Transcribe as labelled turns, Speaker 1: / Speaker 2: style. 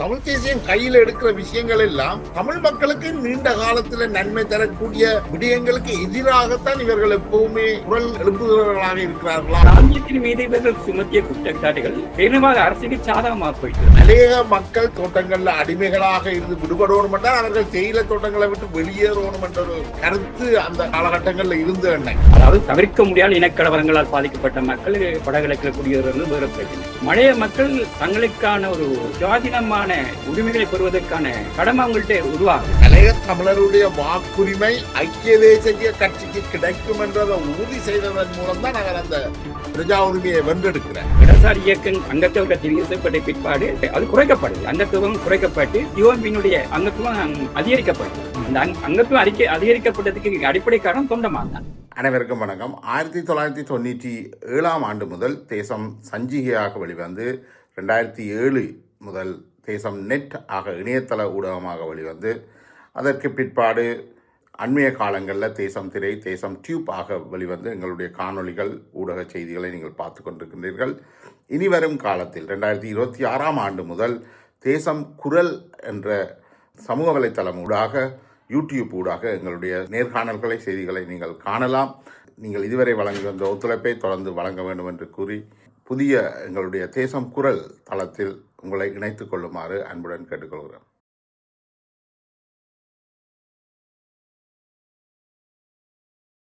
Speaker 1: தமிழ் தேசியம் கையில் எடுக்கிற விஷயங்கள் எல்லாம் தமிழ் மக்களுக்கு நீண்ட காலத்துல நன்மை தரக்கூடிய விடயங்களுக்கு எதிராகத்தான் இவர்கள் எப்பவுமே குரல் எழுப்புகிறவர்களாக இருக்கிறார்களா?
Speaker 2: ராஜ்யத்தின் மீது இவர்கள் சுமத்திய குற்றச்சாட்டுகள் பெரும்பாலும் அரசுக்கு சாதகமாக போயிட்டு
Speaker 1: அநேக மக்கள் தோட்டங்கள்ல அடிமைகளாக இருந்து விடுபடணும் என்றால் அவர்கள் தேயிலை தோட்டங்களை விட்டு வெளியேறணும் என்ற ஒரு கருத்து அந்த காலகட்டங்கள்ல இருந்த எண்ணம்
Speaker 2: அதாவது தவிர்க்க முடியாத இனக்கலவரங்களால் பாதிக்கப்பட்ட மக்கள் வடகிழக்கில் குடியேறுவது வேறு பிரச்சனை. மலைய மக்கள் தங்களுக்கான ஒரு சுயாதீனமான உரிமைகளை பெறுவதற்கான கடமை அவங்கள்ட்ட உருவாகும்.
Speaker 1: அநேக தமிழருடைய வாக்குரிமை ஐக்கிய தேசிய கட்சிக்கு கிடைக்கும் என்றதை உறுதி செய்ததன் மூலம் தான் அவர் அந்த பிரஜா உரிமையை வென்றெடுக்கிறார்
Speaker 2: இடசாரி இயக்கம் அங்கத்துவ தெரிவிக்கப்பட்ட பிற்பாடு அது குறைக்கப்படுது அங்கத்துவம் குறைக்கப்பட்டு யுவம்பினுடைய அங்கத்துவம் அதிகரிக்கப்படுது அந்த அங்க- அங்கத்துவம் அதிக அதிகரிக்கப்பட்டதுக்கு அடிப்படை காரணம் தொண்டமான் தான்.
Speaker 1: அனைவருக்கும் வணக்கம். ஆயிரத்தி தொள்ளாயிரத்தி தொண்ணூற்றி ஏழாம் ஆண்டு முதல் தேசம் சஞ்சிகையாக வெளிவந்து ரெண்டாயிரத்தி ஏழு முதல் தேசம் நெட் ஆக இணையதள ஊடகமாக வெளிவந்து அதற்கு பிற்பாடு அண்மைய காலங்களில் தேசம் திரை தேசம் டியூப் ஆக வெளிவந்து எங்களுடைய காணொளிகள் ஊடக செய்திகளை நீங்கள் பார்த்து கொண்டிருக்கின்றீர்கள். இனி வரும் காலத்தில் ரெண்டாயிரத்தி இருபத்தி ஆறாம் ஆண்டு முதல் தேசம் குரல் என்ற சமூக வலைத்தளம் ஊடாக யூடியூப் ஊடாக எங்களுடைய நேர்காணல்களை செய்திகளை நீங்கள் காணலாம். நீங்கள் இதுவரை வழங்கி வந்த ஒத்துழைப்பை தொடர்ந்து வழங்க வேண்டும் என்று கூறி புதிய எங்களுடைய தேசம் குரல் தளத்தில் உங்களை இணைத்துக் கொள்ளுமாறு அன்புடன் கேட்டுக்கொள்கிறேன்.